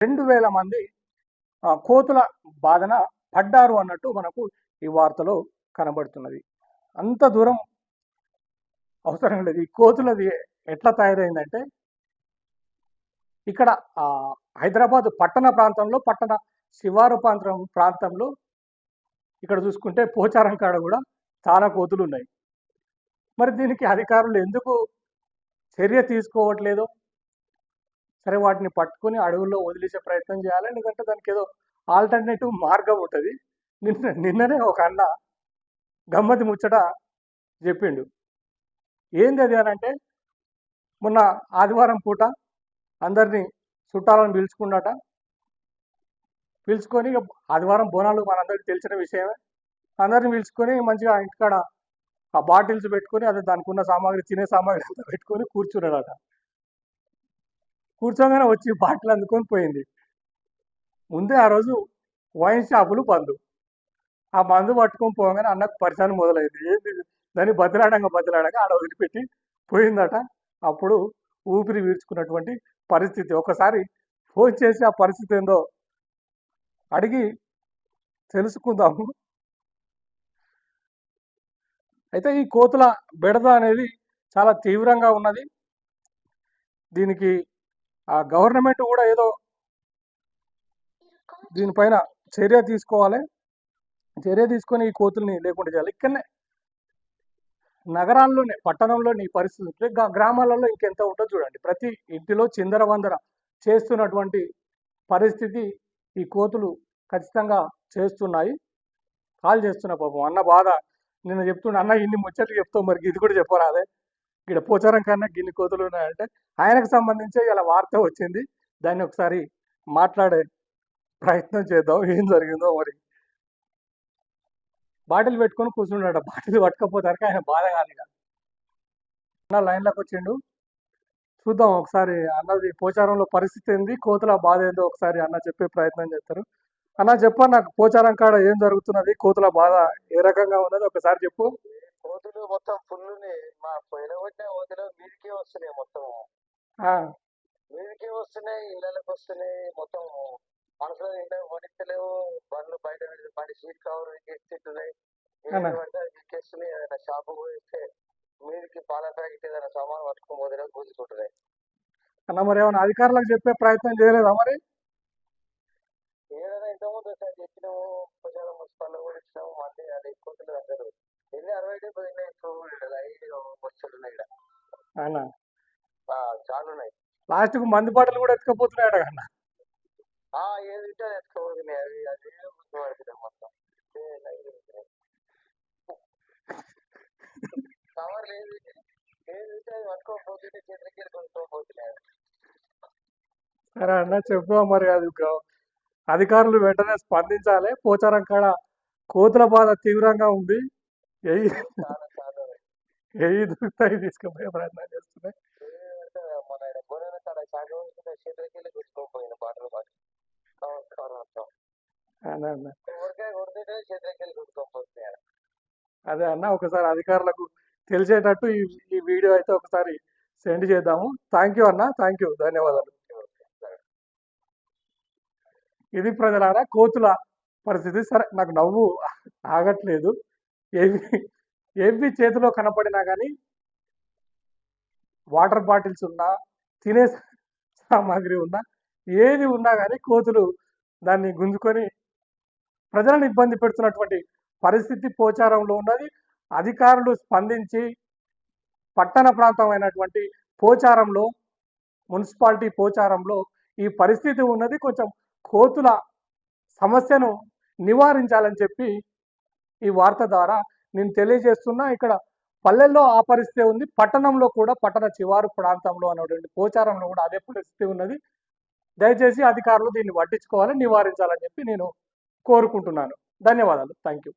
రెండు వేల మంది ఆ, కోతుల బాధన పడ్డారు అన్నట్టు మనకు ఈ వార్తలో కనబడుతున్నది. అంత దూరం అవసరం లేదు. ఈ కోతులది ఎట్లా తయారైందంటే ఇక్కడ హైదరాబాద్ పట్టణ ప్రాంతంలో పట్టణ శివారు ప్రాంతం ప్రాంతంలో ఇక్కడ చూసుకుంటే పోచారం కాడ కూడా చాలా కోతులు ఉన్నాయి. మరి దీనికి అధికారులు ఎందుకు చర్య తీసుకోవట్లేదో? సరే వాటిని పట్టుకొని అడవుల్లో వదిలేసే ప్రయత్నం చేయాలి. ఎందుకంటే దానికి ఏదో ఆల్టర్నేటివ్ మార్గం ఉంటుంది. నిన్న నిన్ననే ఒక అన్న గమ్మతి ముచ్చట చెప్పిండు. ఏంది అది అని అంటే మొన్న ఆదివారం పూట అందరినీ చుట్టాలను పిలుచుకున్నట. పిలుచుకొని ఆదివారం బోనాలు మనందరికీ తెలిసిన విషయమే. అందరిని పిలుచుకొని మంచిగా ఇంటికాడ ఆ బాటిల్స్ పెట్టుకొని అదే దానికి ఉన్న సామాగ్రి తినే సామాగ్రి అంతా పెట్టుకొని కూర్చున్నాడట కూర్చోగానే వచ్చి బాటిల్ అందుకొని పోయింది. ముందే ఆ రోజు వైన్ షాపులు బంధు ఆ మందు పట్టుకొని పోగానే అన్నకు పరిశానం మొదలైంది. ఏంది దాన్ని బతిలాడంగా బతిలాడంగా ఆడ వదిలిపెట్టి పోయిందట. అప్పుడు ఊపిరి వీర్చుకున్నటువంటి పరిస్థితి. ఒకసారి ఫోన్ చేసి ఆ పరిస్థితి ఏందో అడిగి తెలుసుకుందాము. అయితే ఈ కోతుల బెడద అనేది చాలా తీవ్రంగా ఉన్నది. దీనికి ఆ గవర్నమెంట్ కూడా ఏదో దీనిపైన చర్య తీసుకోవాలి. చర్య తీసుకొని ఈ కోతుల్ని లేకుండా చేయాలి. ఇక్కడనే నగరాల్లోనే పట్టణంలోని ఈ పరిస్థితి ఉంటే గ్రామాలలో ఇంకెంత ఉంటుందో చూడండి. ప్రతి ఇంటిలో చిందర వందర చేస్తున్నటువంటి పరిస్థితి ఈ కోతులు ఖచ్చితంగా చేస్తున్నాయి. కాల్ చేస్తున్నా పాపం. అన్న బాధ. నిన్న చెప్తున్నా అన్న ఇన్ని ముచ్చట్లు చెప్తావు మరి ఇది కూడా చెప్పరాదే. ఇక్కడ పోచారం కన్నా గిన్ని కోతులు ఉన్నాయంటే ఆయనకు సంబంధించి ఇలా వార్త వచ్చింది. దాన్ని ఒకసారి మాట్లాడే ప్రయత్నం చేద్దాం. ఏం జరిగిందో మరి. బాటిల్ పెట్టుకొని కూర్చున్నాడు బాటిల్ పట్టుకపోతానికి ఆయన బాధ కాలేదు ఇక అన్న లైన్లోకి వచ్చిండు. చూద్దాం ఒకసారి అన్నది పోచారంలో పరిస్థితి ఏంది? కోతుల బాధ ఏందో ఒకసారి అన్న చెప్పే ప్రయత్నం చేస్తారు. అన్న చెప్ప నాకు పోచారం కాడ ఏం జరుగుతున్నది? కోతుల బాధ ఏ రకంగా ఉన్నది? ఒకసారి చెప్పు. కోతులు మొత్తం ఫుల్లుని మా పోయిన కొట్టిన కోతులు మీదికే వస్తున్నాయి మొత్తం. మీదికే వస్తున్నాయి ఇళ్ళకి వస్తున్నాయి మొత్తం మనుషులు ఇంట్లో వణిస్తలేవు బండ్లు బయట బండి సీట్ కవర్ ఎక్కిస్తున్నాయి? ఎక్కేస్తున్నాయి ఏదైనా షాపు పోయిస్తే మీదికి పాల ప్యాకెట్ ఏదైనా సామాన్ పట్టుకొని పోతే కూర్చుంటున్నాయి అన్న మరి ఏమైనా అధికారులకు చెప్పే ప్రయత్నం చేయలేదా మరి ఏదైనా ఇంతకుముందు ఒకసారి చెప్పినాము ప్రచారం మున్సిపాల్లో కూడా ఇచ్చినాము మళ్ళీ అది కోతులు అందరూ ఉన్నాయి ఇప్పుడు ఐదు వచ్చున్నాయి ఇక్కడ ఆయన ఆ, చాలా ఉన్నాయి. లాస్ట్కు మందు బాటలు కూడా ఎత్తుకపోతున్నాయట అన్న ఆ ఏది ఉంటే అది ఎత్తుకోబోతున్నాయి అవి అది మొత్తం. ఏ లైన్ ఉంటున్నాయి. కవర్ లేదు. ఏది ఉంటే అది పట్టుకోకపోతుంటే చేతులకి కొనుక్కోపోతున్నాయి సరే అన్న చెప్పు మరి అది గ- అధికారులు వెంటనే స్పందించాలి. పోచారం కాడ కోతుల బాధ తీవ్రంగా ఉంది. ఎయి దొరుకుతాయి తీసుకుపోయే ప్రయత్నం చేస్తున్నాయి. అదే అన్న ఒకసారి అధికారులకు తెలిసేటట్టు ఈ ఈ వీడియో అయితే ఒకసారి సెండ్ చేద్దాము. థ్యాంక్ యూ అన్న థ్యాంక్ యూ ధన్యవాదాలు. ఇది ప్రజలారా కోతుల పరిస్థితి. సరే నాకు నవ్వు ఆగట్లేదు. ఏవి ఏవి చేతిలో కనపడినా కానీ వాటర్ బాటిల్స్ ఉన్నా తినే సామాగ్రి ఉన్నా ఏది ఉన్నా కానీ కోతులు దాన్ని గుంజుకొని ప్రజలను ఇబ్బంది పెడుతున్నటువంటి పరిస్థితి పోచారంలో ఉన్నది. అధికారులు స్పందించి పట్టణ ప్రాంతమైనటువంటి పోచారంలో మున్సిపాలిటీ పోచారంలో ఈ పరిస్థితి ఉన్నది. కొంచెం కోతుల సమస్యను నివారించాలని చెప్పి ఈ వార్త ద్వారా నేను తెలియజేస్తున్నా ఇక్కడ పల్లెల్లో ఆ పరిస్థితి ఉంది. పట్టణంలో కూడా పట్టణ చివారు ప్రాంతంలో అనేటువంటి పోచారంలో కూడా అదే పరిస్థితి ఉన్నది. దయచేసి అధికారులు దీన్ని పట్టించుకోవాలని నివారించాలని చెప్పి నేను కోరుకుంటున్నాను. ధన్యవాదాలు. Thank you